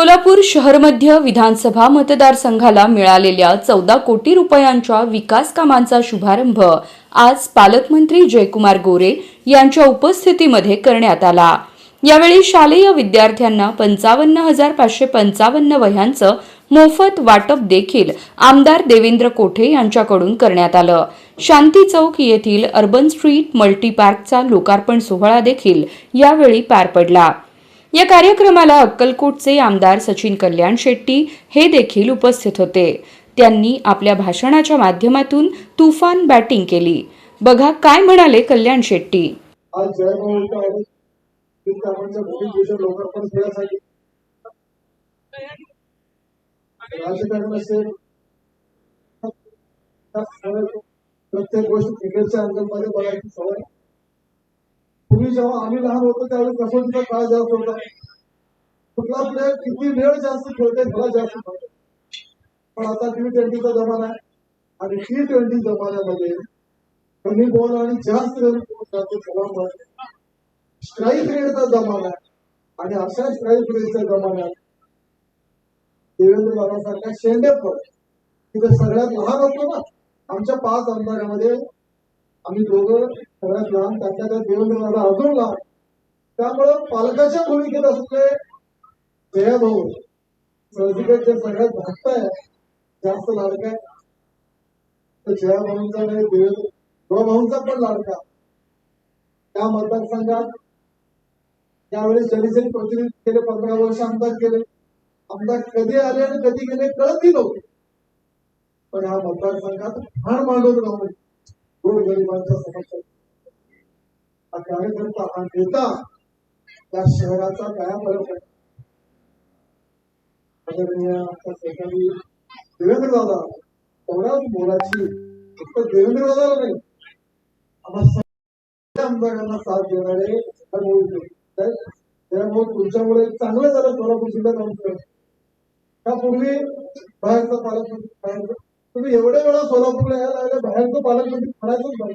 सोलापूर शहर मध्य विधानसभा मतदारसंघाला मिळालेल्या चौदा कोटी रुपयांच्या विकास कामांचा शुभारंभ आज पालकमंत्री जयकुमार गोरे यांच्या उपस्थितीमध्ये करण्यात आला. यावेळी शालेय विद्यार्थ्यांना पंचावन्न हजार पाचशे पंचावन्न वह्यांचं मोफत वाटप देखील आमदार देवेंद्र कोठे यांच्याकडून करण्यात आलं. शांती चौक येथील अर्बन स्ट्रीट मल्टीपार्कचा लोकार्पण सोहळा देखील यावेळी पार पडला. या कार्यक्रमाला अक्कलकोटचे आमदार सचिन कल्याण शेट्टी हे देखील उपस्थित होते. त्यांनी आपल्या भाषणाच्या माध्यमातून तुफान बॅटिंग केली. बघा काय म्हणाले कल्याण शेट्टी. प्रत्येक गोष्ट क्रिकेटच्या अंगणमध्ये बघायची सवय. पूर्वी जेव्हा आम्ही लहान होतो त्यावेळी कसोटीचा काळ जास्त होता? कुठला प्लेअर किती वेळ जास्त खेळते मला जास्त पण आता टी ट्वेंटीचा जमाना आहे. आणि टी ट्वेंटी जमान्यामध्ये कमी बॉल आणि जास्त रन त्यामुळे स्ट्राईक रेटचा जमाना आहे. आणि अशा स्ट्राईक रेटच्या जमान्यात देवेंद्र बाबासारख्या शेंडेपर तिथे सगळ्यात लहान होतो ना. आमच्या पाच आमदारामध्ये आम्ही दोघं सगळ्यात लहान त्यांच्या त्या देवेंद्र बाबा त्यामुळं पालकाच्या भूमिकेत असले जया भाऊ सर्जिकलच्या सगळ्यात धाकट आहे जास्त लाडका आहे तर जया भाऊंचा नाही देवेंद्र भाऊंचा पण लाडका. त्या मतदारसंघात त्यावेळेस ज्यांनी प्रतिनिधित्व केले पंधरा वर्ष आमदार केले आमदार कधी आले आणि कधी गेले कळतही नव्हते. पण ह्या मतदारसंघात फार मांडून राहून गोर गरिबांच्या समस्या हा कार्यकर्ता हा नेता त्या शहराचा काय फरक आहे? आदरणीय आमच्या सहकारी देवेंद्र दादा तेवढ्याच मोलाची फक्त देवेंद्र दादाला नाही आम्हाला आमदारांना साथ देणारे त्यामुळे तुमच्यामुळे चांगलं झालं सोलापूर जिल्ह्यात आमचं. त्यापूर्वी बाहेरचं पालकमंत्री तुम्ही एवढ्या वेळा सोलापूरला यायला बाहेरचं पालकमंत्री म्हणायचंच नाही.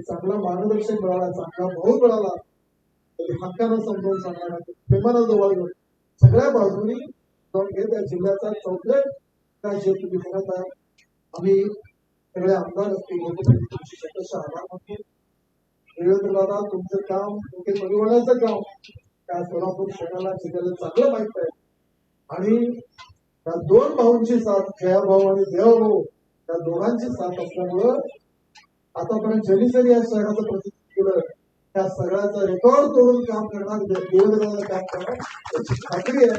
चांगला मार्गदर्शक मिळाला चांगला भाऊ मिळाला हक्कानं समजावून सांगणार प्रेमानं जवळ घेऊन सगळ्या बाजूनी त्या जिल्ह्याचा चौथे काय जे तुम्ही म्हणत आहे आम्ही सगळे आमदार असतील तुमची आभार तुमचं काम तुमचे परिवाराचं काम त्या सोलापूर शहराला जिल्ह्याला चांगलं माहीत आहे. आणि त्या दोन भाऊंची साथ जया भाऊ आणि देवा भाऊ त्या दोघांची साथ असल्यामुळं आतापर्यंत ज्यांनी जरी या शहराचं प्रतिनिधित्व केलं त्या सगळ्याचं रेकॉर्ड तोडून काम करणार देवेंद्र काम करणार याची खात्री आहे.